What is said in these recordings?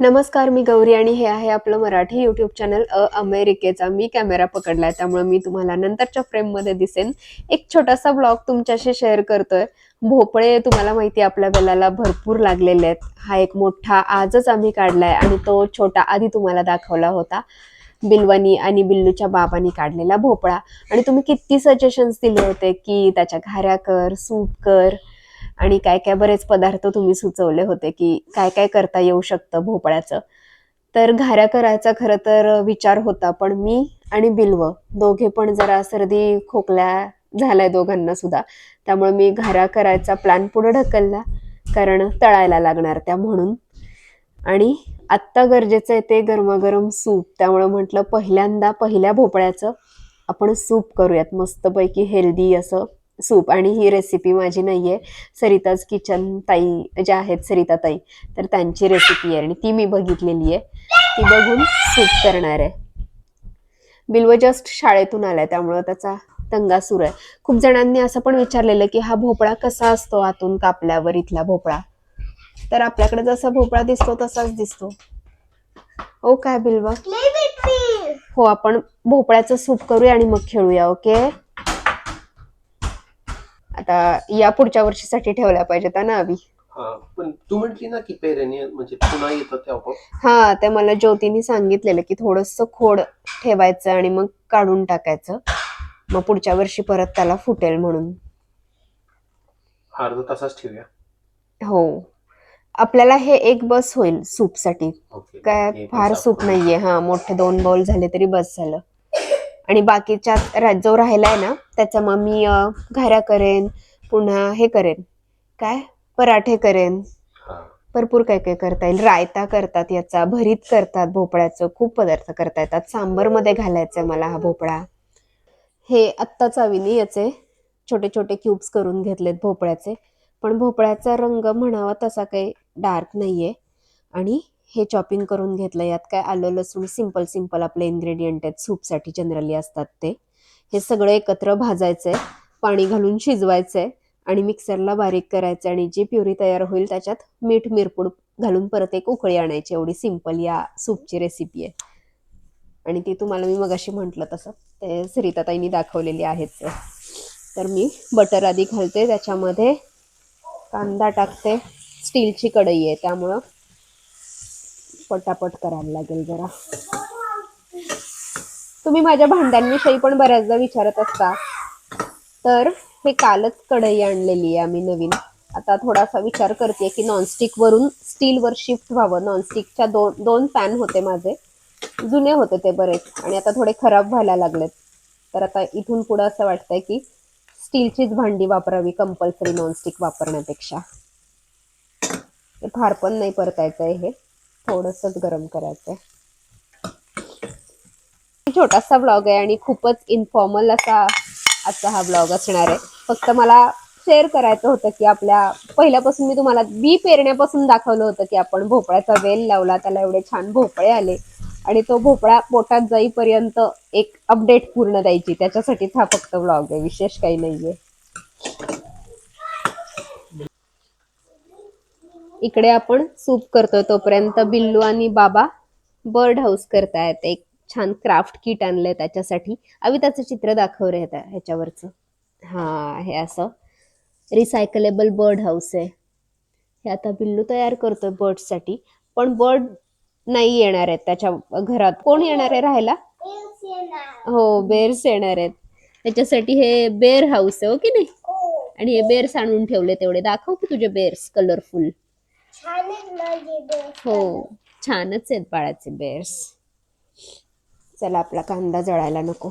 नमस्कार मी गौरी आणि हे आहे आपलं मराठी युट्यूब चॅनल अ अमेरिकेचा मी कॅमेरा पकडलाय. त्यामुळे मी तुम्हाला नंतरच्या फ्रेममध्ये दिसेन. एक छोटासा ब्लॉग तुमच्याशी शेअर करतोय. भोपळे तुम्हाला माहिती आहे, आपल्या वेलाला भरपूर लागलेले आहेत. हा एक मोठा आजच आम्ही काढलाय आणि तो छोटा आधी तुम्हाला दाखवला होता. बिल्वनी आणि बिल्लूच्या बाबांनी काढलेला भोपळा. आणि तुम्ही किती सजेशन्स दिले होते की त्याच्या घाऱ्या कर सूप कर. आणि काय काय बरेच पदार्थ तुम्ही सुचवले होते की काय काय करता येऊ शकतं भोपळ्याचं. तर घाऱ्या करायचा खरं तर विचार होता पण मी आणि बिल्व दोघे पण जरा सर्दी खोकल्या झालाय दोघांना सुद्धा. त्यामुळे मी घाऱ्या करायचा प्लॅन पुढे ढकलला कारण तळायला लागणार त्या म्हणून. आणि आत्ता गरजेचं आहे ते गरमागरम सूप. त्यामुळे म्हटलं पहिल्यांदा पहिल्या भोपळ्याचं आपण सूप करूयात मस्तपैकी हेल्दी असं. सूप आणि ही रेसिपी माझी नाहीये. सरिताज किचन ताई ज्या आहेत सरिता ताई तर त्यांची रेसिपी आहे आणि ती मी बघितलेली आहे. ती बघून सूप करणार आहे. बिल्व जस्ट शाळेतून आलाय त्यामुळं त्याचा दंगा सुरू आहे. खूप जणांनी असं पण विचारलेलं की हा भोपळा कसा असतो आतून कापल्यावर इथला भोपळा? तर आपल्याकडे जसा भोपळा दिसतो तसाच दिसतो. हो काय बिल्व. हो आपण भोपळ्याचं सूप करूया आणि मग खेळूया ओके? आता या पुढच्या वर्षीसाठी ठेवल्या पाहिजेत ना अभि? हा पण तू म्हटली ना की पेरेने म्हणजे पुन्हा येतं हा ते मला ज्योतीने सांगितलेलं की थोडस खोड ठेवायचं आणि मग काढून टाकायचं. मग पुढच्या वर्षी परत त्याला फुटेल म्हणून. अर्धा तासाच ठेवूया. हो. आपल्याला हे एक बस होईल सूपसाठी. काय फार सूप नाहीये. हा मोठे दोन बाउल झाले तरी बस झालं. आणि बाकीच्या जो राहिलाय ना त्याचा मग मी घाऱ्या करेन पुन्हा हे करेन. काय? पराठे करेन. भरपूर काय काय करता येईल. रायता करतात याचा भरीत करतात भोपळ्याचं खूप पदार्थ करता येतात. सांबरमध्ये घालायचंय मला हा भोपळा. हे आत्ताच हवीनी याचे छोटे छोटे क्यूब्स करून घेतलेत भोपळ्याचे. पण भोपळ्याचा रंग म्हणावा तसा काही डार्क नाहीये. आणि हे चॉपिंग करून घेतलं. यात काय आलं? लसूण सिंपल सिंपल आपले इन्ग्रेडियंट आहेत. सूपसाठी जनरली असतात ते. हे सगळं एकत्र भाजायचंय. पाणी घालून शिजवायचंय. आणि मिक्सरला बारीक करायचं आणि जी प्युरी तयार होईल त्याच्यात मीठ मिरपूड घालून परत एक उकळी आणायची. एवढी सिंपल या सूपची रेसिपी आहे. आणि ती तुम्हाला मी मगाशी म्हटलं तसं. ते सरिताताईंनी दाखवलेली आहेत तर मी बटर आधी घालते. त्याच्यामध्ये कांदा टाकते. स्टीलची कढई आहे. त्यामुळं पटापट करायला लागेल जरा. तुम्ही माझ्या भांड्यांविषयी पण बऱ्याचदा विचारत असता. तर हे कालच कढई आणलेली आहे आम्ही नवीन. आता थोडासा विचार करते की नॉनस्टिक वरून स्टीलवर शिफ्ट व्हावं. नॉनस्टिकच्या दोन दोन पॅन होते माझे. जुने होते ते बरेच. आणि आता थोडे खराब व्हायला लागलेत. तर आता इथून पुढं असं वाटतंय की स्टीलचीच भांडी वापरावी कंपल्सरी नॉनस्टिक वापरण्यापेक्षा. फार पण नाही परतायचं आहे हे. थोडंसंच गरम करायचं आहे छोटासा ब्लॉग आहे आणि खूपच इन्फॉर्मल असा आजचा हा ब्लॉग असणार आहे. फक्त मला शेअर करायचं होतं की आपल्या पहिल्यापासून मी तुम्हाला बी पेरण्यापासून दाखवलं होतं की आपण भोपळ्याचा वेल लावला त्याला एवढे छान भोपळे आले. आणि तो भोपळा पोटात जाईपर्यंत एक अपडेट पूर्ण द्यायची. त्याच्यासाठीच हा फक्त ब्लॉग आहे विशेष काही नाहीये. इकडे आपण सूप करतोय तोपर्यंत बिल्लू आणि बाबा बर्ड हाऊस करतायत. एक छान क्राफ्ट किट आणलंय त्याच्यासाठी. अवी त्याचं चित्र दाखव रे ह्या- ह्याच्यावरचं. हा हे असं रिसायकलेबल बर्ड हाऊस आहे. हे आता बिल्लू तयार करतोय बर्डसाठी पण बर्ड नाही येणार आहेत त्याच्या घरात. कोण येणार आहे राहायला. हो बेर्स येणार आहेत. त्याच्यासाठी हे बेर हाऊस आहे हो की नाही? हो. आणि हे बेर्स आणून ठेवले तेवढे दाखव की तुझे बेर्स कलरफुल माझे बेस. हो छानच आहेत बाळाचे बेर्स चला आपला कांदा जळायला नको.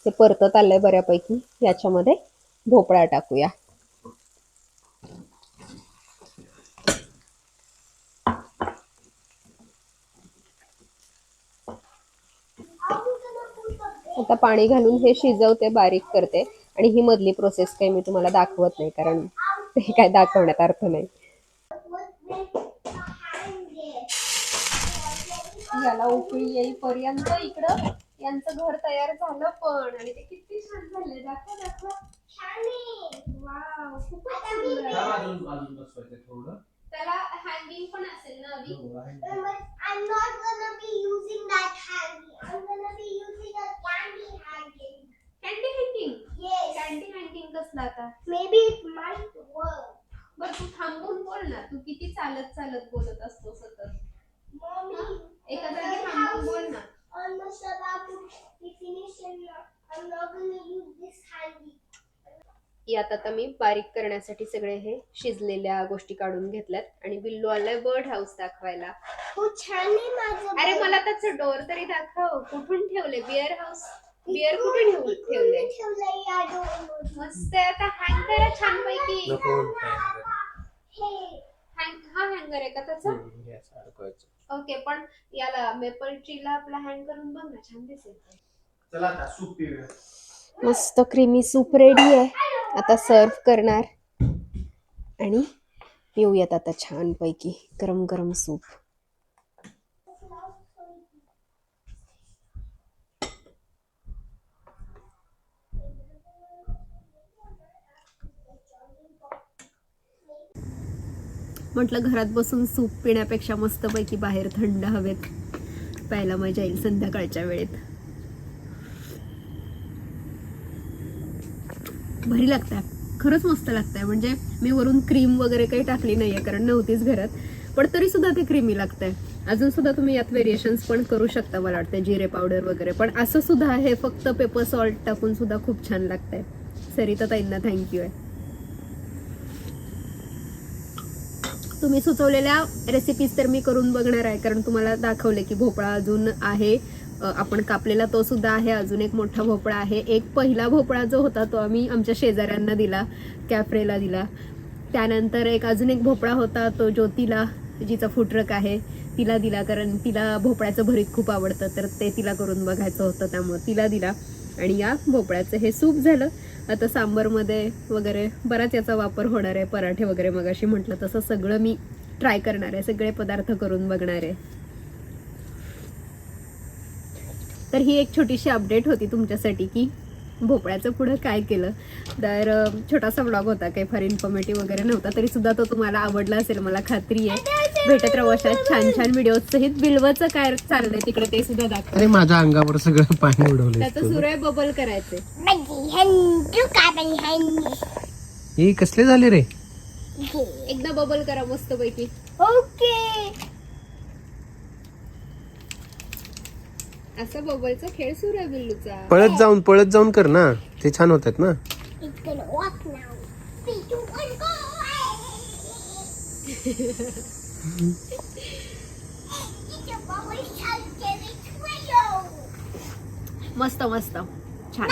ते परतत आलंय बऱ्यापैकी. याच्यामध्ये भोपळा टाकूया. आता पाणी घालून हे शिजवते बारीक करते. आणि ही मधली प्रोसेस काही मी तुम्हाला दाखवत नाही कारण ते काय दाखवण्यात अर्थ नाही. याला उकळी येईपर्यंत इकडं यांचं घर तयार झालं पण आणि ते किती छान झालंय. दाखव दाखव. त्याला हँगिंग पण असेल ना अभि हो, आहे. But I'm not gonna be using that handy. I'm gonna be using a कसलं आता Maybe it might work. बर तू थांबून बोल ना तू किती चालत चालत बोलत असतो सतत Mommy. एका जागी थांबून बोल ना Almost about to be finished and I'm not gonna use this handy. यात आता मी बारीक करण्यासाठी सगळे हे शिजलेल्या गोष्टी काढून घेतल्यात आणि बिल्लू आलाय बर्ड हाऊस दाखवायला हो छान आहे माझं अरे. मला त्याचं डोर तरी दाखव कुठून ठेवले बिअर हाऊस बिअर कुठे ठेवून इकडून ठेवले मी ठेवलंय या डोरमध्ये. मस्त आहे आता हँग करा छान पैकी नको. हे हँग हा हँगर आहे का त्याचा? हे. ओके पण याला मेपल ट्रीला आपला हँग करून बघ ना छान दिसेल. चला आता सूप पिऊया. मस्त क्रीमी सूप रेडी आहे. आता सर्व करणार. आणि पिऊयात आता छान पैकी गरम गरम सूप म्हटलं घरात बसून सूप पिण्यापेक्षा मस्तपैकी बाहेर थंड हवेत प्यायला मजा येईल संध्याकाळच्या वेळेत. भारी लागतंय. खरंच मस्त लागतंय. म्हणजे मी वरून क्रीम वगैरे काही टाकली नाहीये कारण नव्हतीच घरात. पण तरी सुद्धा ते क्रीमी लागतंय. अजून सुद्धा तुम्ही यात व्हेरिएशन्स पण करू शकता मला वाटतं जिरे पावडर वगैरे. पण असं सुद्धा हे फक्त पेपर सॉल्ट टाकून सुद्धा खूप छान लागतंय. सरिता ताईंना थँक्यू आहे. तुम्ही सुचवलेल्या रेसिपीज तर मी करून बघणार आहे. कारण तुम्हाला दाखवले की भोपळा अजून आहे. आपण कापलेला तो सुद्धा आहे. अजून एक मोठा भोपळा आहे. एक पहिला भोपळा जो होता तो आम्ही आमच्या शेजाऱ्यांना दिला कॅफ्रेला दिला. त्यानंतर एक अजून एक भोपळा होता तो ज्योतीला जिचा फूड आहे तिला दिला. कारण तिला भोपळ्याचं भरीत खूप आवडतं. तर ते तिला करून बघायचं होतं त्यामुळं तिला दिला. आणि या भोपळ्याचं हे सूप झालं. आता सांबरमध्ये वगैरे बराच याचा वापर होणार आहे पराठे वगैरे मगाशी म्हटलं तसं सगळं मी ट्राय करणार आहे सगळे पदार्थ करून बघणार आहे. तर ही एक छोटीशी अपडेट होती तुमच्यासाठी की भोपळ्याचं पुढं काय केलं? तर छोटासा ब्लॉग होता काही फार इन्फॉर्मेटिव्ह वगैरे नव्हता तरी सुद्धा तो तुम्हाला आवडला असेल मला खात्री आहे. भेटत राहू अशा छान छान व्हिडिओ सहित. बिलवचं काय चाललंय तिकडे ते सुद्धा दाखव. अरे माझ्या अंगावर सगळं पाणी उडवलंय त्याचं सुरय बबल करायचे हे कसले झाले रे? एकदा बबल करा मस्त पैकी ओके असं बाबाईचा खेळ सुरू आहे पळत जाऊन पळत जाऊन कर ना. ते छान होत आहेत ना. मस्त मस्त. छान.